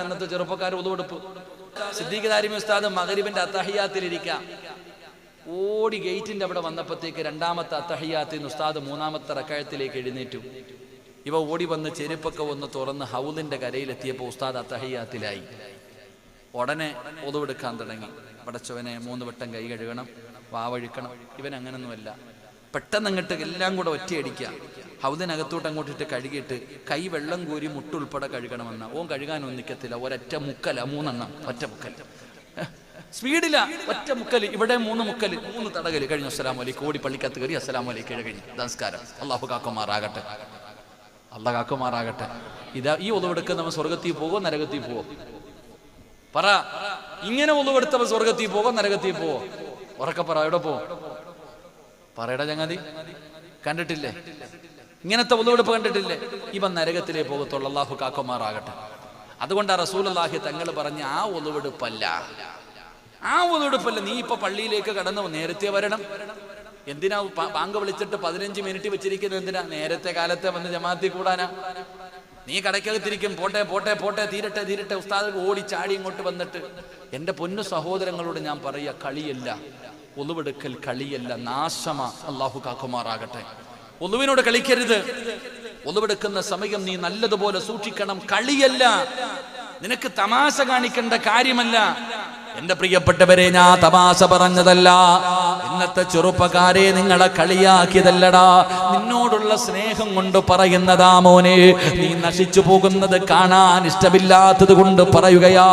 അന്നത്തെ ചെറുപ്പക്കാർ ഉതുവെടുപ്പ് സിദ്ദീഖ് താരിമി ഉസ്താദ് മകരിബിന്റെ അത്തഹിയാത്തിലിരിക്കാം. ഓടി ഗേറ്റിന്റെ അവിടെ വന്നപ്പോഴത്തേക്ക് രണ്ടാമത്തെ അത്തഹിയാത്തിൽ ഉസ്താദ് മൂന്നാമത്തെ റക്കായത്തിലേക്ക് എഴുന്നേറ്റു. ഇവ ഓടി വന്ന് ചെരുപ്പൊക്കെ ഒന്ന് തുറന്ന് ഹൗലിന്റെ കരയിലെത്തിയപ്പോൾ ഉസ്താദ് അത്തഹിയാത്തിലായി. ഉടനെ ഒതുവെടുക്കാൻ തുടങ്ങി. പടച്ചവനെ മൂന്ന് വട്ടം കൈ കഴുകണം വാവഴുക്കണം. ഇവൻ അങ്ങനൊന്നുമല്ല പെട്ടെന്ന് അങ്ങോട്ട് എല്ലാം കൂടെ ഒറ്റയടിക്കുക ഹൗദിനകത്തോട്ട് അങ്ങോട്ടിട്ട് കഴുകിയിട്ട് കൈ വെള്ളം കോരി മുട്ടുൾപ്പെടെ കഴുകണമെന്ന. ഓൻ കഴുകാൻ നിൽക്കത്തില്ല ഒരൊറ്റ മുക്കല. മൂന്നെണ്ണം. ഒറ്റ മുക്കൽ. സ്പീഡില്ല ഒറ്റ മുക്കൽ. ഇവിടെ മൂന്ന് മുക്കൽ. മൂന്ന് തടകൽ കഴിഞ്ഞു. അസ്സലാം വലൈക്കും കോടി പള്ളിക്കത്ത് കയറി അസ്സലാം വലൈക്കും കഴിഞ്ഞു. നമസ്കാരം. അള്ളാഹു കാക്കുമാറാകട്ടെ. അള്ളാഹ് കാക്കുമാറാകട്ടെ. ഇതാ ഈ ഒതുവെടുക്കുന്ന നമ്മൾ സ്വർഗത്തിൽ പോവോ? നരകത്തിൽ പോവോ? പറ. ഇങ്ങനെ ഒന്നുകൊടുത്തവ സ്വർഗത്തിൽ പോകോ നരകത്തിൽ പോവോ? ഉറക്കെ പറ. എവിടെ പോ പറയട ചങ്ങാതി. കണ്ടിട്ടില്ലേ? ഇങ്ങനത്തെ ഒന്നുകൂടെ കണ്ടിട്ടില്ലേ? ഇവ നരകത്തിലേ പോകത്തുള്ളൂ. അള്ളാഹു കാക്കുമാറാകട്ടെ. ആ റസൂൽ അള്ളാഹി തങ്ങൾ പറഞ്ഞ ആ ഒന്നുവെടുപ്പല്ല ആ ഒന്നുവെടുപ്പല്ല നീ ഇപ്പൊ പള്ളിയിലേക്ക് കടന്നു നേരത്തെ വരണം. എന്തിനാ ബാങ്ക് വിളിച്ചിട്ട് പതിനഞ്ച് മിനിറ്റ് വെച്ചിരിക്കുന്നത്? എന്തിനാ? നേരത്തെ കാലത്തെ വന്ന് ജമാഅത്തിൽ കൂടാനാ. നീ കടയ്ക്കകത്തിരിക്കും പോട്ടെ പോട്ടെ പോട്ടെ തീരട്ടെ തീരട്ടെ. ഉസ്താദ് ഓടി ചാടി ഇങ്ങോട്ട് വന്നിട്ട് എന്റെ പൊന്നു സഹോദരങ്ങളോട് ഞാൻ പറയുക കളിയല്ല. ഒളിവെടുക്കൽ കളിയല്ല. നാശമാ. അള്ളാഹു കാക്കുമാറാകട്ടെ. ഒളിവിനോട് കളിക്കരുത്. ഒന്നുവെടുക്കുന്ന സമയം നീ നല്ലതുപോലെ സൂക്ഷിക്കണം. കളിയല്ല. നിനക്ക് തമാശ കാണിക്കേണ്ട കാര്യമല്ല. എന്റെ പ്രിയപ്പെട്ടവരെ ഞാൻ തമാശ പറഞ്ഞതല്ല. ഇന്നത്തെ ചെറുപ്പക്കാരെ നിങ്ങളെ കളിയാക്കിയതല്ലടാ. നിന്നോടുള്ള സ്നേഹം കൊണ്ട് പറയുന്നതാ മോനെ. നീ നശിച്ചു പോകുന്നത് കാണാൻ ഇഷ്ടമില്ലാത്തത് കൊണ്ട് പറയുകയാ.